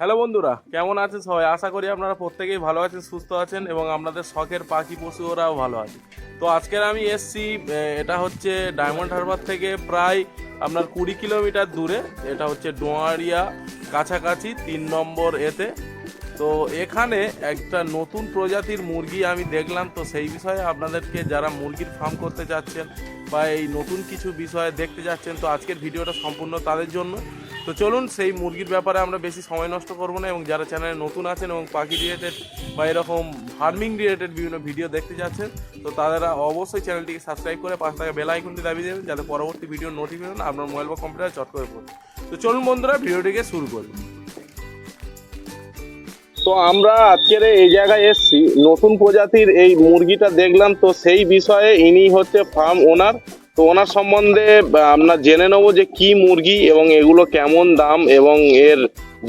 Hello বন্ধুরা, কেমন আছেন সবাই? আশা করি আপনারা প্রত্যেকেই ভালো আছেন, সুস্থ আছেন এবং আপনাদের শখের পাখি পশু ওরাও ভালো আছে। তো আজকের আমি এসছি এটা হচ্ছে ডায়মন্ড হারবার থেকে প্রায় আপনার কুড়ি কিলোমিটার দূরে। এটা হচ্ছে ডোয়ারিয়া কাছাকাছি, তিন নম্বর এতে। তো এখানে একটা নতুন প্রজাতির মুরগি আমি দেখলাম, তো সেই বিষয়ে আপনাদেরকে যারা মুরগির ফার্ম করতে যাচ্ছেন বা এই নতুন কিছু বিষয়ে দেখতে যাচ্ছেন, তো আজকের ভিডিওটা সম্পূর্ণ তাদের জন্য। তো চলুন, সেই মুরগির ব্যাপারে আমরা বেশি সময় নষ্ট করব না এবং যারা চ্যানেলে নতুন আছেন এবং পাখি রিলেটেড বা এরকম ফার্মিং রিলেটেড বিভিন্ন ভিডিও দেখতে যাচ্ছেন, তো তারা অবশ্যই চ্যানেলটিকে সাবস্ক্রাইব করে পাশে থাকা বেল আইকনটি দাবিয়ে দেবেন, যাতে পরবর্তী ভিডিও নোটিফিকেশন আপনার মোবাইল বা কম্পিউটারে চট করে পড়ে। তো চলুন বন্ধুরা, ভিডিওটিকে শুরু করি। তো আমরা আজকের এই জায়গায় এসেছি। নতুন প্রজাতির এই মুরগিটা দেখলাম, তো সেই বিষয়ে ইনি হচ্ছে ফার্ম ওনার তো ওনার সম্বন্ধে আমরা জেনে নেব যে কি মুরগি এবং এগুলো কেমন দাম এবং এর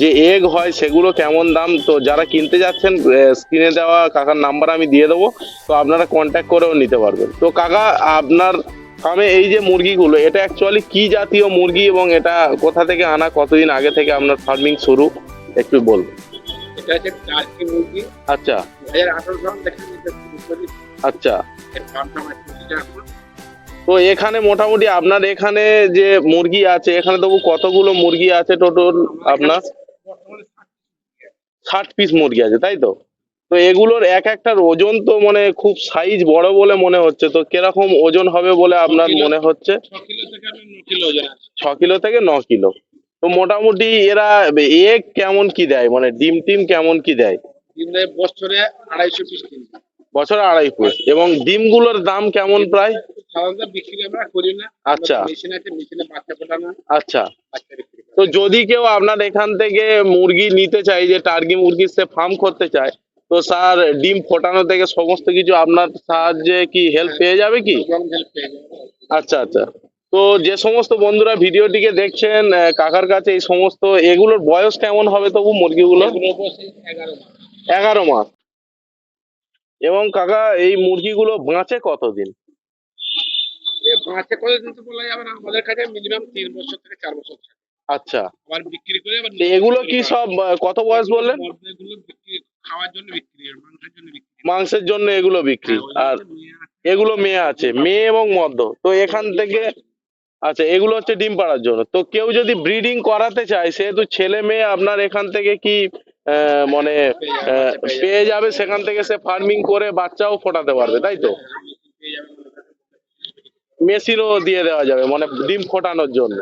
যে এগ হয় সেগুলো কেমন দাম। তো যারা কিনতে যাচ্ছেন স্ক্রিনে দেওয়া কাকার নাম্বার আমি দিয়ে দেবো। তো আপনারা কন্ট্যাক্ট করেও নিতে পারবেন। তো কাকা, আপনার ফার্মে এই যে মুরগিগুলো, এটা অ্যাকচুয়ালি কি জাতীয় মুরগি এবং এটা কোথা থেকে আনা, কতদিন আগে থেকে আপনার ফার্মিং শুরু? একটু বলুন এটা হচ্ছে টার্কি মুরগি। আচ্ছা। দু হাজার আঠারো সাল থেকে আচ্ছা। তো এখানে মোটামুটি আপনার এখানে যে মুরগি আছে এখানে তবু কতগুলো মুরগি আছে টোটাল আপনার? ষাট পিস মুরগি আছে তাই তো? তো এগুলোর এক একটার ওজন তো মানে খুব সাইজ বড় বলে মনে হচ্ছে। তো কীরকম ওজন হবে বলে আপনার মনে হচ্ছে? ছ কিলো থেকে ন কিলো। তো মোটামুটি এরা এগ কেমন কি দেয়? মানে ডিম টিম কেমন কি দেয়? দিনে বছরে আড়াইশো পিস কিনবো বছরে আড়াই পিস। এবং ডিমগুলোর দাম কেমন প্রায়? সাধারণত বিক্রি আমরা করি না। আচ্ছা। মেশিন আছে মেশিনে বাচ্চা ফোটানো আচ্ছা। তো যদি কেউ আপনার এখান থেকে মুরগি নিতে চায় যে টার্কি মুরগির সে ফার্ম করতে চায় তো স্যার ডিম ফোটানো থেকে সমস্ত কিছু আপনার সাহায্যে কি হেল্প পেয়ে যাবে কি? আচ্ছা আচ্ছা। তো যে সমস্ত বন্ধুরা ভিডিওটিকে দেখছেন কাকার কাছে এই সমস্ত এগুলোর বয়স কেমন হবে তবু মুরগিগুলো? এগারো মাস। এবং কাকা এই মুরগিগুলো বাঁচে কতদিন? বাঁচে করে দিতে বলা যাবে না। আমাদের কাছে মিনিমাম তিন বছর থেকে চার বছর আচ্ছা। আবার বিক্রি করে আবার এগুলো কি সব কত বয়স বললেন? এগুলো বিক্রি খাওয়ার জন্য বিক্রি মাংসের জন্য বিক্রি। মাংসের জন্য এগুলো বিক্রি। হ্যাঁ, আর। এগুলো মেয়ে আছে মেয়ে এবং মদ্য। তো এখান থেকে আচ্ছা এগুলো হচ্ছে ডিম পাড়ার জন্য। তো কেউ যদি ব্রিডিং করাতে চায়, সেহেতু ছেলে মেয়ে আপনার এখান থেকে কি মানে পেয়ে যাবে, সেখান থেকে সে ফার্মিং করে বাচ্চাও ফোটাতে পারবে, তাই তো। মেশিনও দিয়ে দেওয়া যাবে মানে ডিম ফোটানোর জন্য।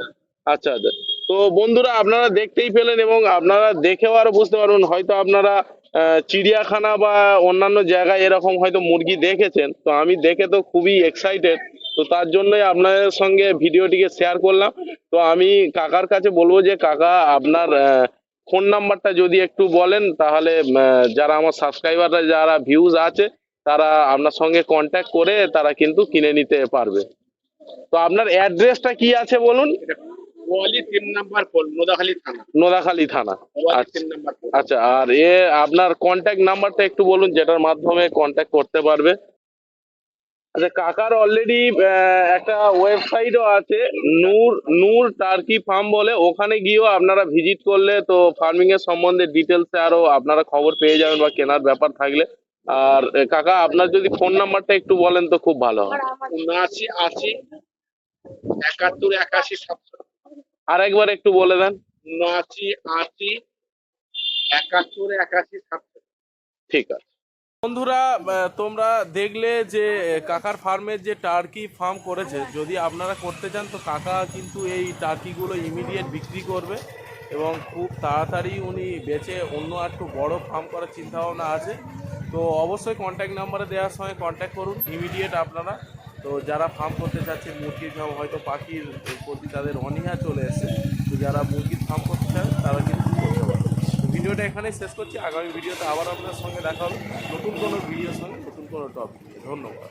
আচ্ছা আচ্ছা। তো বন্ধুরা, আপনারা দেখতেই পেলেন এবং আপনারা দেখেও আরও বুঝতে পারবেন, হয়তো আপনারা চিড়িয়াখানা বা অন্যান্য জায়গায় এরকম হয়তো মুরগি দেখেছেন। তো আমি দেখে তো খুবই এক্সাইটেড তো তার জন্যই আপনাদের সঙ্গে ভিডিওটিকে শেয়ার করলাম। তো আমি কাকার কাছে বলব যে কাকা আপনার ফোন নাম্বারটা যদি একটু বলেন তাহলে যারা আমার সাবস্ক্রাইবাররা যারা ভিউজ আছে তারা আপনার সঙ্গে কন্ট্যাক্ট করে তারা কিন্তু কিনে নিতে পারবে। তো আপনার অ্যাড্রেসটা কি আছে বলুন? নোদাখালী থানা। নোদাখালী থানা। ওয়ালি আচ্ছা। আচ্ছা আর এ আপনার কন্ট্যাক্ট নাম্বারটা একটু বলুন যেটার মাধ্যমে কন্ট্যাক্ট করতে পারবে। আচ্ছা কাকার অলরেডি একটা ওয়েবসাইটও আছে নূর নূর টার্কি ফার্ম বলে। ওখানে গিয়েও আপনারা ভিজিট করলে তো ফার্মিং এর সম্বন্ধে ডিটেলসে আরও আপনারা খবর পেয়ে যাবেন বা কেনার ব্যাপার থাকলে। আর কাকা আপনার যদি ফোন নাম্বারটা একটু বলেন তো খুব ভালো হয়। উনআশি আশি একাত্তর একাশি সাতশো আর একবার একটু বলে দেন। উনআশি আশি একাত্তর একাশি সাতশো ঠিক আছে। বন্ধুরা তোমরা দেখলে যে কাকার ফার্মের যে টার্কি ফার্ম করেছে, যদি আপনারা করতে চান, তো কাকা কিন্তু এই টার্কিগুলো ইমিডিয়েট বিক্রি করবে এবং খুব তাড়াতাড়ি উনি বেচে অন্য একটু বড় ফার্ম করার চিন্তা ভাবনা আছে। তো অবশ্যই কন্ট্যাক্ট নাম্বারে দেওয়ার সময় কন্ট্যাক্ট করুন ইমিডিয়েট আপনারা। তো যারা ফার্ম করতে চাচ্ছেন মুরগির ফার্ম হয়তো পাখির প্রতি তাদের অনীহা চলে এসেছে। তো যারা মুরগির ফার্ম করতে চান, তারা কিন্তু করতে পারে ভিডিওটা এখানেই শেষ করছি। আগামী ভিডিওতে আবার আপনার সঙ্গে দেখা হবে। নতুন কোনো ভিডিওর সঙ্গে নতুন কোনো টপিক ধন্যবাদ।